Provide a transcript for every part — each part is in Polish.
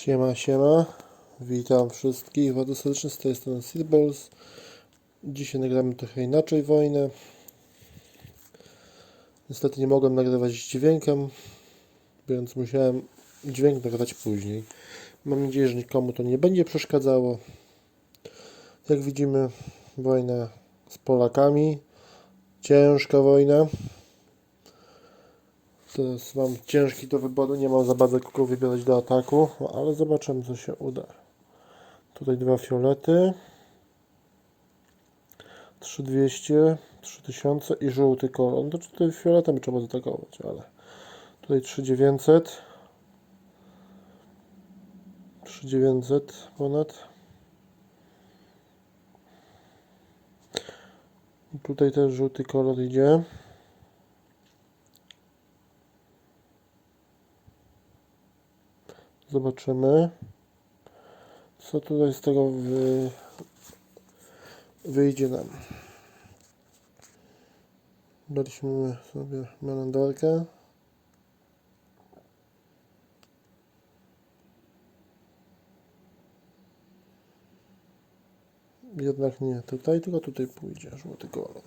Siema, siema. Witam wszystkich bardzo serdecznie z tej strony Silbers. Dzisiaj nagramy trochę inaczej wojnę. Niestety nie mogłem nagrywać z dźwiękiem, więc musiałem dźwięk nagrać później. Mam nadzieję, że nikomu to nie będzie przeszkadzało. Jak widzimy, wojna z Polakami. Ciężka wojna. Teraz mam ciężki do wyboru, nie mam za bardzo kogo wybierać do ataku, ale zobaczymy co się uda. Tutaj dwa fiolety. 3200, 3000 i żółty kolor. No to tutaj fioletem trzeba zaatakować, ale tutaj 3900. 3900 ponad. I tutaj też żółty kolor idzie. Zobaczymy, co tutaj z tego wy... wyjdzie nam. Weźmy sobie melandarkę. Jednak nie tutaj, tylko tutaj pójdzie żółty kolor.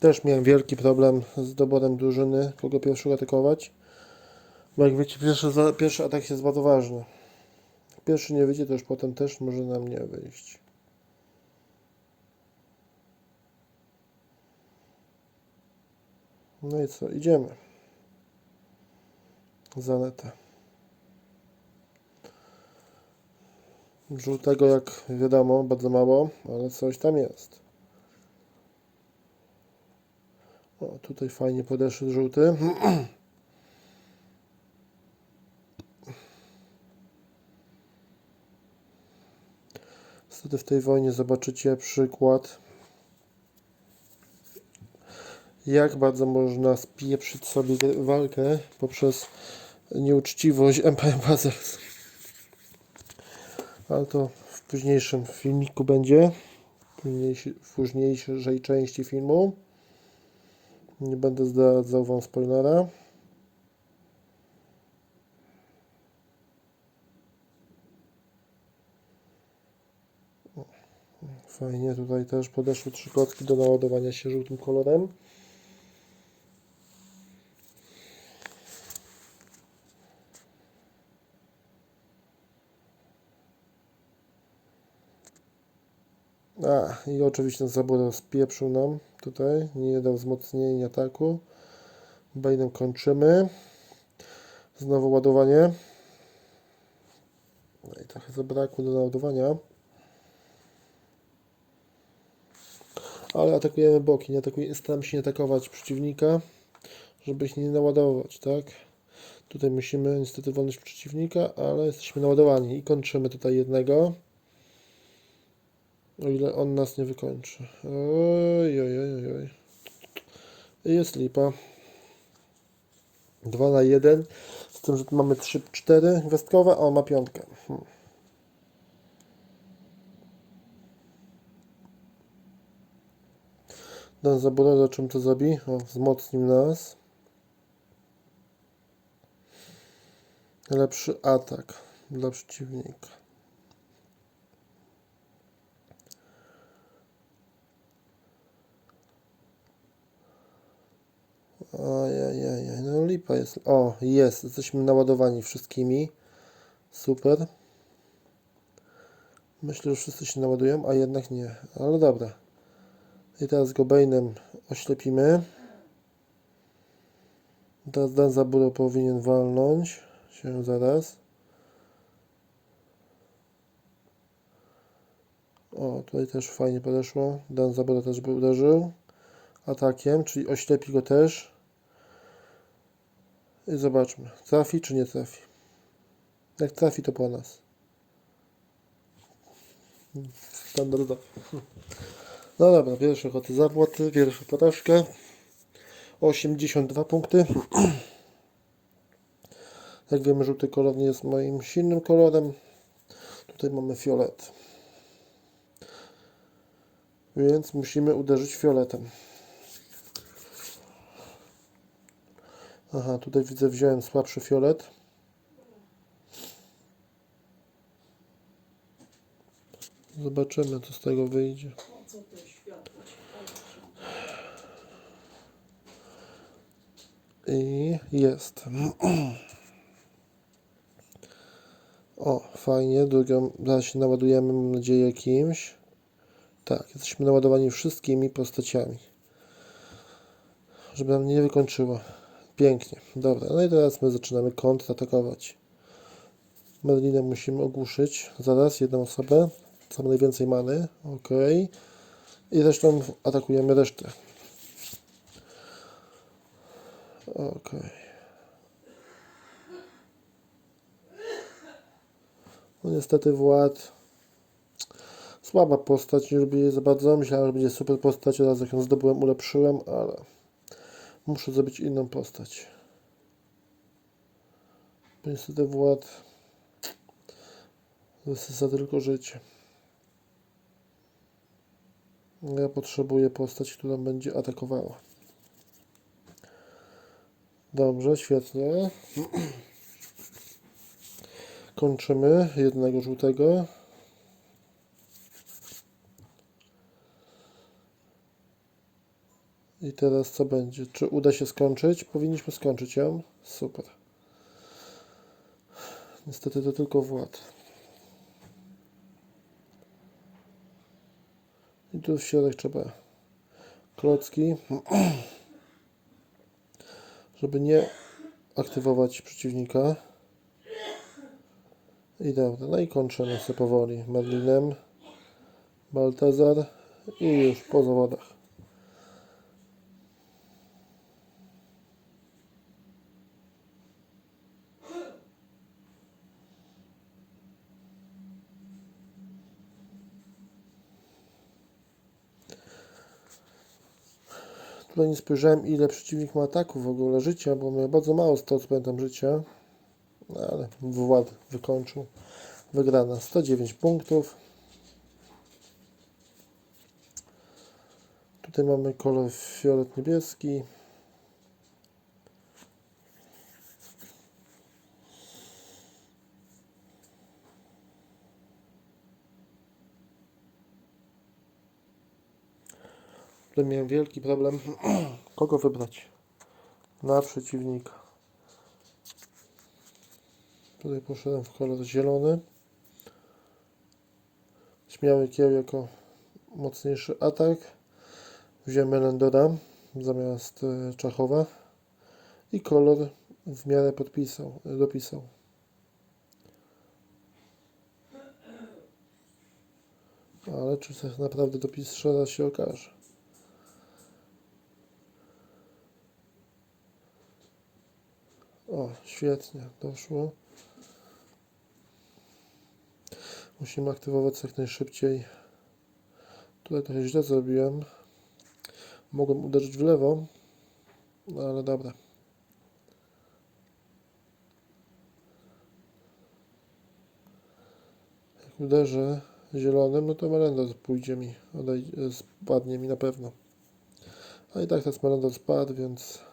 Też miałem wielki problem z doborem drużyny, kogo pierwszego atakować. Bo jak wiecie, pierwszy, pierwszy atak jest bardzo ważny. Pierwszy nie wyjdzie, to już potem też może nam nie wyjść. No i co, idziemy. Zanetę. Żółtego, jak wiadomo, bardzo mało, ale coś tam jest. O, tutaj fajnie podeszły żółty. Niestety w tej wojnie zobaczycie przykład, jak bardzo można spieprzyć sobie walkę poprzez nieuczciwość Empire Brothers. Ale to w późniejszym filmiku będzie, w późniejszej części filmu. Nie będę zdradzał Wam spoilera. Fajnie, tutaj też podeszły trzy kotki do naładowania się żółtym kolorem. A, i oczywiście zabór spieprzył nam tutaj, nie dał wzmocnienia ataku. Bejnem kończymy. Znowu ładowanie. No i trochę zabrakło do naładowania. Ale atakujemy boki, nie atakujemy, staramy się nie atakować przeciwnika, żeby ich nie naładować, tak? Tutaj musimy niestety wolność przeciwnika, ale jesteśmy naładowani i kończymy tutaj jednego. O ile on nas nie wykończy. Oj, oj, oj, oj, jest lipa. 2 na 1. Z tym, że tu mamy 3, 4 gwiazdkowe, a on ma piątkę. Hmm. Dan Zabora, czym to zrobi? O, wzmocnił nas. Lepszy atak dla przeciwnika. Ojej, no lipa jest. O, jest, jesteśmy naładowani wszystkimi. Super. Myślę, że wszyscy się naładują, a jednak nie. Ale dobra. I teraz go Bane'em oślepimy. Teraz Dan Zaburo powinien walnąć się zaraz. O, tutaj też fajnie podeszło. Dan Zaburo też by uderzył atakiem, czyli oślepi go też. I zobaczmy, trafi czy nie trafi. Jak trafi, to po nas. Standardowo. No dobra, pierwszy koty zabłoty, pierwszy porażkę. 82 punkty. Jak wiemy, żółty kolor nie jest moim silnym kolorem. Tutaj mamy fiolet. Więc musimy uderzyć fioletem. Aha, tutaj widzę, wziąłem słabszy fiolet. Zobaczymy, co z tego wyjdzie. I jest. O, fajnie. Drugą zaraz się naładujemy, mam nadzieję, kimś. Tak, jesteśmy naładowani wszystkimi postaciami. Żeby nam nie wykończyło. Pięknie. Dobra, no i teraz my zaczynamy kontratakować. Merlinę musimy ogłuszyć. Zaraz jedną osobę. Co najwięcej many. Ok. I zresztą atakujemy resztę. Okej. No niestety Wład. Słaba postać, nie lubię jej za bardzo. Myślałem, że będzie super postać, raz jak ją zdobyłem, ulepszyłem, ale muszę zrobić inną postać. Bo niestety Wład wysysa tylko życie. Ja potrzebuję postać, która będzie atakowała. Dobrze, świetnie. Kończymy jednego żółtego. I teraz co będzie? Czy uda się skończyć? Powinniśmy skończyć ją. Super. Niestety to tylko Wład. I tu w środek trzeba klocki żeby nie aktywować przeciwnika. I dobra, no i kończymy sobie powoli Merlinem, Baltazar i już po zawodach. Nie spojrzałem ile przeciwnik ma ataków w ogóle życia, bo miał bardzo mało co pamiętam życia. No, ale Wład wykończył. Wygrana 109 punktów. Tutaj mamy kolor fiolet niebieski. Tutaj miałem wielki problem, kogo wybrać na przeciwnika. Tutaj poszedłem w kolor zielony. Śmiały kieł jako mocniejszy atak. Wziąłem Melendora zamiast e, Czachowa. I kolor w miarę podpisał, e, dopisał. Ale czy tak naprawdę dopis strzela się okaże. O, świetnie, doszło. Musimy aktywować jak najszybciej. Tutaj trochę źle zrobiłem. Mogłem uderzyć w lewo, no ale dobra. Jak uderzę zielonym, no to Melendor pójdzie mi, odej- spadnie mi na pewno. A i tak teraz Melendor spadł, więc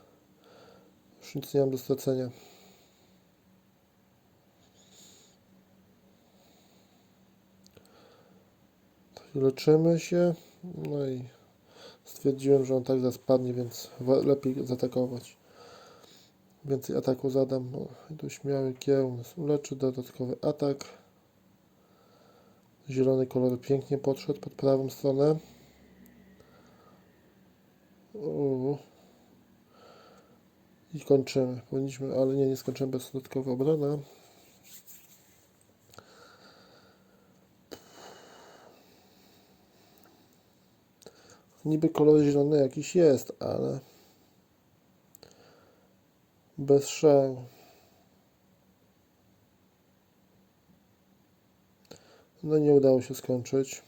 już nic nie mam do stracenia. Tak, Leczymy się. No i stwierdziłem, że on tak zaspadnie, więc lepiej zaatakować. Więcej ataku zadam. No, tu śmiały kieł nas uleczy. Dodatkowy atak. Zielony kolor pięknie podszedł pod prawą stronę. Uuu. I kończymy. Powinniśmy, ale nie, nie skończymy bez dodatkowej obrony. Niby kolor zielony jakiś jest, ale bez szału. No nie udało się skończyć.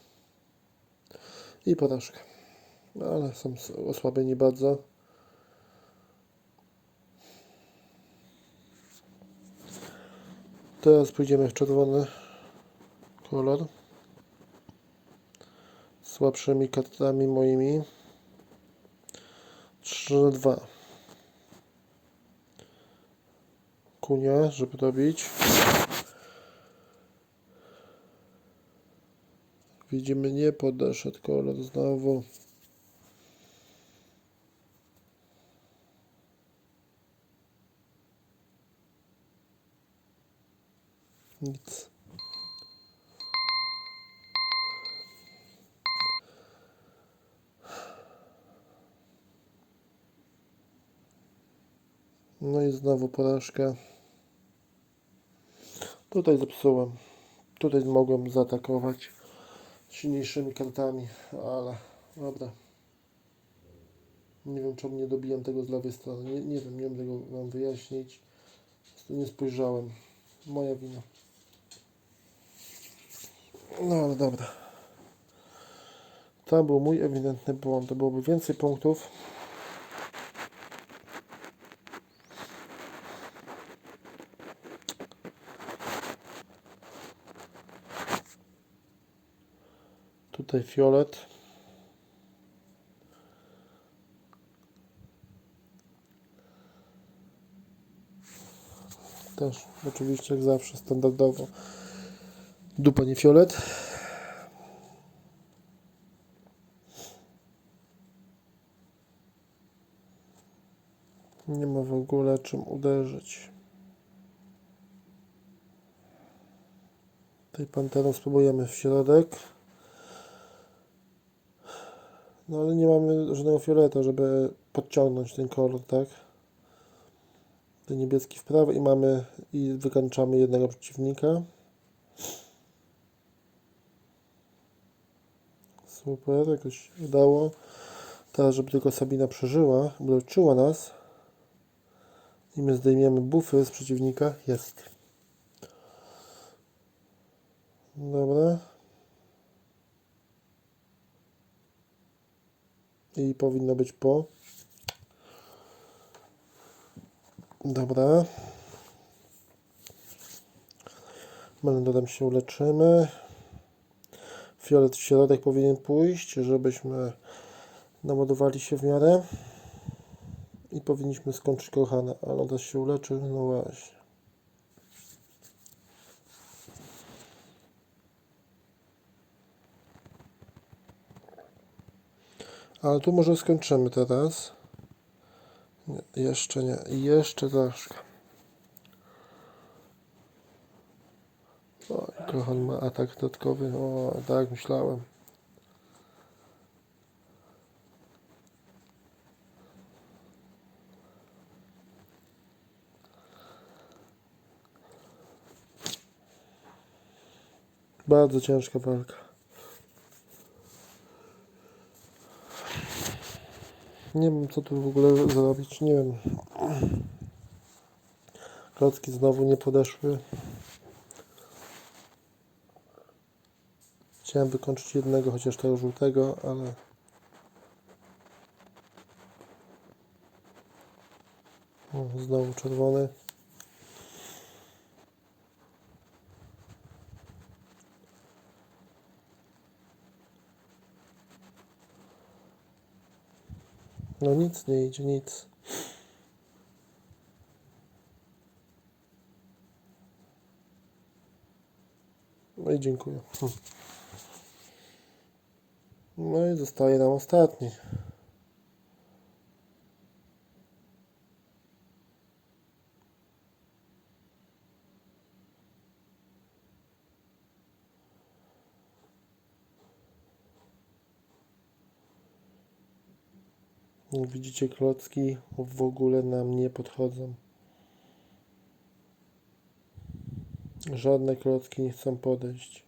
I porażka. No, ale są osłabieni bardzo. Teraz pójdziemy w czerwony kolor. Słabszymi kartami moimi. 3 na 2. Kunia, żeby dobić. Widzimy, nie podeszedł kolor znowu. Nic. No i znowu porażka. Tutaj zepsułem. Tutaj mogłem zaatakować silniejszymi kartami, ale dobra. Nie wiem, czemu nie dobiłem tego z lewej strony. Nie, nie wiem, nie wiem tego wam wyjaśnić. Nie spojrzałem. Moja wina. No ale dobra. To był mój ewidentny błąd. To byłoby więcej punktów. Tutaj fiolet. Też oczywiście jak zawsze standardowo. Dupa nie fiolet. Nie ma w ogóle czym uderzyć. Tej panterą spróbujemy w środek. No ale nie mamy żadnego fioleta, żeby podciągnąć ten kolor, tak? Ten niebieski w prawo i mamy i wykańczamy jednego przeciwnika. Super, jakoś udało. Teraz, żeby tylko Sabina przeżyła, leczyła nas i my zdejmiemy bufy z przeciwnika. Jest. Dobra. I powinno być po. Dobra. Melendorem się uleczymy. Fiolet w środek powinien pójść, żebyśmy naładowali się w miarę. I powinniśmy skończyć kochane, ale on też się uleczył, no właśnie. Ale tu może skończymy teraz. Nie, jeszcze nie. Jeszcze troszkę. Oj, kocham ma atak dodatkowy. O, tak myślałem. Bardzo ciężka walka. Nie wiem co tu w ogóle zrobić, nie wiem. Klocki znowu nie podeszły. Chciałem wykończyć jednego, chociaż tego żółtego, ale... O, znowu czerwony. No nic nie idzie, nic. No i dziękuję. No i zostaje nam ostatni. Widzicie, klocki w ogóle nam nie podchodzą. Żadne klocki nie chcą podejść.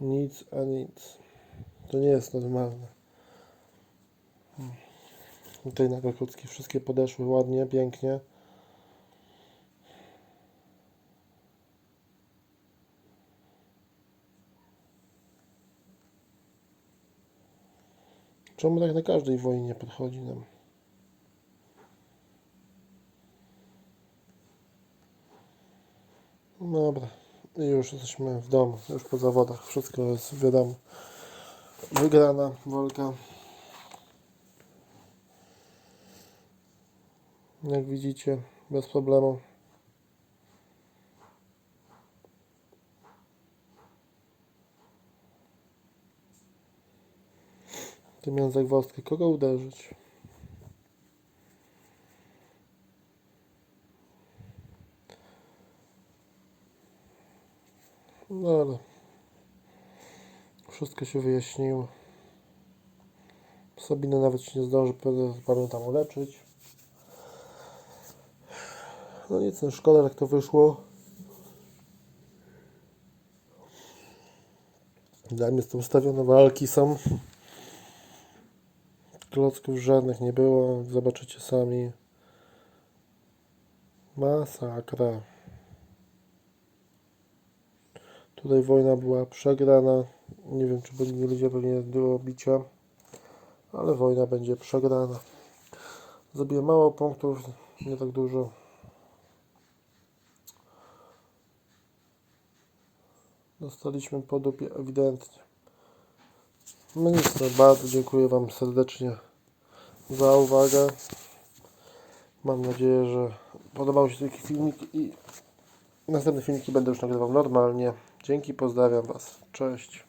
Nic a nic. To nie jest normalne. Hmm. Tutaj nagle klocki wszystkie podeszły ładnie, pięknie. Czemu tak na każdej wojnie podchodzi nam? No Dobra, już jesteśmy w domu, już po zawodach, wszystko jest wiadomo. Wygrana walka. Jak widzicie, bez problemu. Tymian Zagwozdki, kogo uderzyć? No ale wszystko się wyjaśniło. Sabina nawet się nie zdąży pewnie tam uleczyć. No nic, no szkoda jak to wyszło. Dla mnie są ustawione walki są. Klocków żadnych nie było, zobaczycie sami. Masakra. Tutaj wojna była przegrana. Nie wiem, czy byli ludzie pewnie było bicia, ale wojna będzie przegrana. Zrobiłem mało punktów, nie tak dużo. Dostaliśmy po dupie ewidentnie. No bardzo dziękuję Wam serdecznie za uwagę. Mam nadzieję, że podobał się taki filmik i następne filmiki będę już nagrywał normalnie. Dzięki, pozdrawiam Was. Cześć.